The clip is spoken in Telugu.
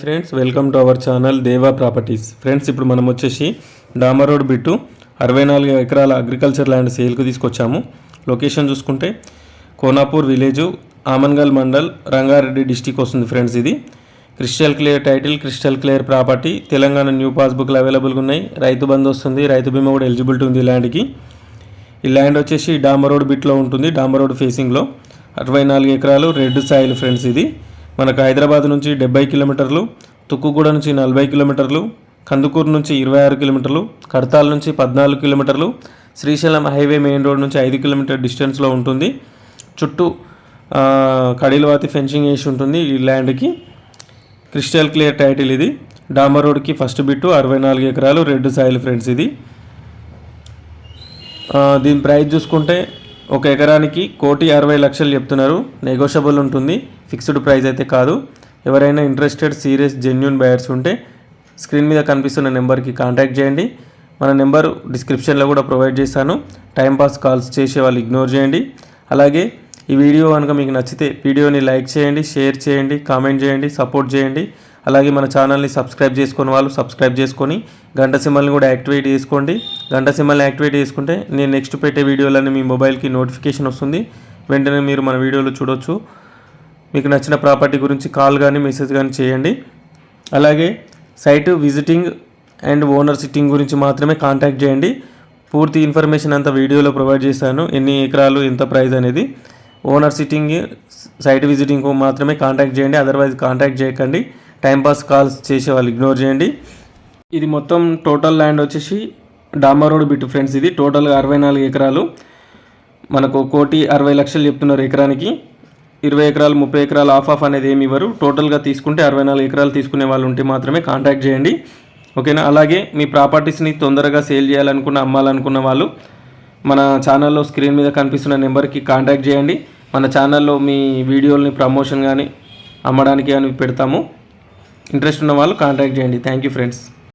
Friends welcome to our channel Deva properties friends ఇప్పుడు మనం వచ్చేసి డామర్ రోడ్ బిట్టు అరవై నాలుగు ఎకరాల అగ్రికల్చర్ ల్యాండ్ సేల్కి తీసుకొచ్చాము. లొకేషన్ చూసుకుంటే కోనాపూర్ విలేజ్ ఆమన్గల్ మండల్ రంగారెడ్డి డిస్టిక్ వస్తుంది ఫ్రెండ్స్ ఇది. Crystal clear title crystal clear property Telangana new పాస్బుక్లు అవైలబుల్గా ఉన్నాయి. రైతు బంధు వస్తుంది రైతు బీమా కూడా ఎలిజిబిలిటీ ఉంది ఈ ల్యాండ్కి ఈ ల్యాండ్ వచ్చేసి డామర్ రోడ్ బిట్లో ఉంటుంది డామర్ రోడ్ ఫేసింగ్లో అరవై నాలుగు ఎకరాలు రెడ్ సాయిల్ ఫ్రెండ్స్ ఇది. మనకు హైదరాబాద్ నుంచి డెబ్బై కిలోమీటర్లు తుక్కుగూడ నుంచి నలభై కిలోమీటర్లు కందుకూరు నుంచి ఇరవై ఆరు కిలోమీటర్లు కడతాల్ నుంచి పద్నాలుగు కిలోమీటర్లు శ్రీశైలం హైవే మెయిన్ రోడ్ నుంచి ఐదు కిలోమీటర్ డిస్టెన్స్లో ఉంటుంది. చుట్టూ ఆ, కడిలవాతి ఫెన్సింగ్ వేసి ఉంటుంది ఈ ల్యాండ్కి. క్రిస్టల్ క్లియర్ టైటిల్ ఇది. డామర్ రోడ్కి ఫస్ట్ బిట్టు అరవై నాలుగు ఎకరాలు రెడ్ సాయిల్ ఫ్రెండ్స్ ఇది. దీని ప్రైస్ చూసుకుంటే ఒక ఎకరానికి కోటి అరవై లక్షలు చెప్తున్నారు. నెగోషియబుల్ ఉంటుంది. ఫిక్స్డ్ ప్రైస్ అయితే కాదు. ఎవరైనా ఇంట్రెస్టెడ్ సీరియస్ జెన్యున్ బయర్స్ ఉంటే స్క్రీన్ మీద కనిపిస్తున్న నెంబర్కి కాంటాక్ట్ చేయండి. మన నెంబర్ డిస్క్రిప్షన్లో కూడా ప్రొవైడ్ చేశాను టైంపాస్ కాల్స్ చేసే వాళ్ళు ఇగ్నోర్ చేయండి. అలాగే ఈ వీడియో కనుక మీకు నచ్చితే వీడియోని లైక్ చేయండి షేర్ చేయండి కామెంట్ చేయండి సపోర్ట్ చేయండి. అలాగే మన ఛానల్ని సబ్స్క్రైబ్ చేసుకున్న వాళ్ళు సబ్స్క్రైబ్ చేసుకొని గంట సింబల్ని కూడా యాక్టివేట్ చేసుకోండి. గంట సింబల్ని యాక్టివేట్ చేసుకుంటే నేను నెక్స్ట్ పెట్టే వీడియోలన్నీ మీ మొబైల్కి నోటిఫికేషన్ వస్తుంది. వెంటనే మీరు మన వీడియోలు చూడొచ్చు. మీకు నచ్చిన ప్రాపర్టీ గురించి కాల్ కానీ మెసేజ్ కానీ చేయండి. అలాగే site visiting and owner sitting గురించి మాత్రమే కాంటాక్ట్ చేయండి. పూర్తి ఇన్ఫర్మేషన్ అంతా వీడియోలో ప్రొవైడ్ చేశాను. ఎన్ని ఎకరాలు ఎంత ప్రైస్ అనేది. ఓనర్ సిట్టింగ్ సైట్ విజిటింగ్ మాత్రమే కాంటాక్ట్ చేయండి. అదర్వైజ్ కాంటాక్ట్ చేయకండి. టైంపాస్ కాల్స్ చేసే వాళ్ళు ఇగ్నోర్ చేయండి. ఇది మొత్తం టోటల్ ల్యాండ్ వచ్చేసి డామర్ రోడ్ బిట్ ఫ్రెండ్స్ ఇది టోటల్గా అరవై నాలుగు ఎకరాలు. మనకు కోటి అరవై లక్షలు చెప్తున్నారు ఎకరానికి. ఇరవై ఎకరాలు ముప్పై ఎకరాలు ఆఫ్ ఆఫ్ అనేది ఏమి ఇవ్వరు. టోటల్గా తీసుకుంటే అరవై నాలుగు ఎకరాలు తీసుకునే వాళ్ళు ఉంటే మాత్రమే కాంటాక్ట్ చేయండి. ఓకేనా అలాగే మీ ప్రాపర్టీస్ని తొందరగా సేల్ చేయాలనుకున్న అమ్మాలనుకున్న వాళ్ళు మన ఛానల్లో స్క్రీన్ మీద కనిపిస్తున్న నెంబర్కి కాంటాక్ట్ చేయండి. మన ఛానల్లో మీ వీడియోల్ని ప్రమోషన్ కానీ అమ్మడానికి కానీ పెడతాము. ఇంట్రెస్ట్ ఉన్న వాళ్ళు కాంటాక్ట్ చేయండి. Thank you friends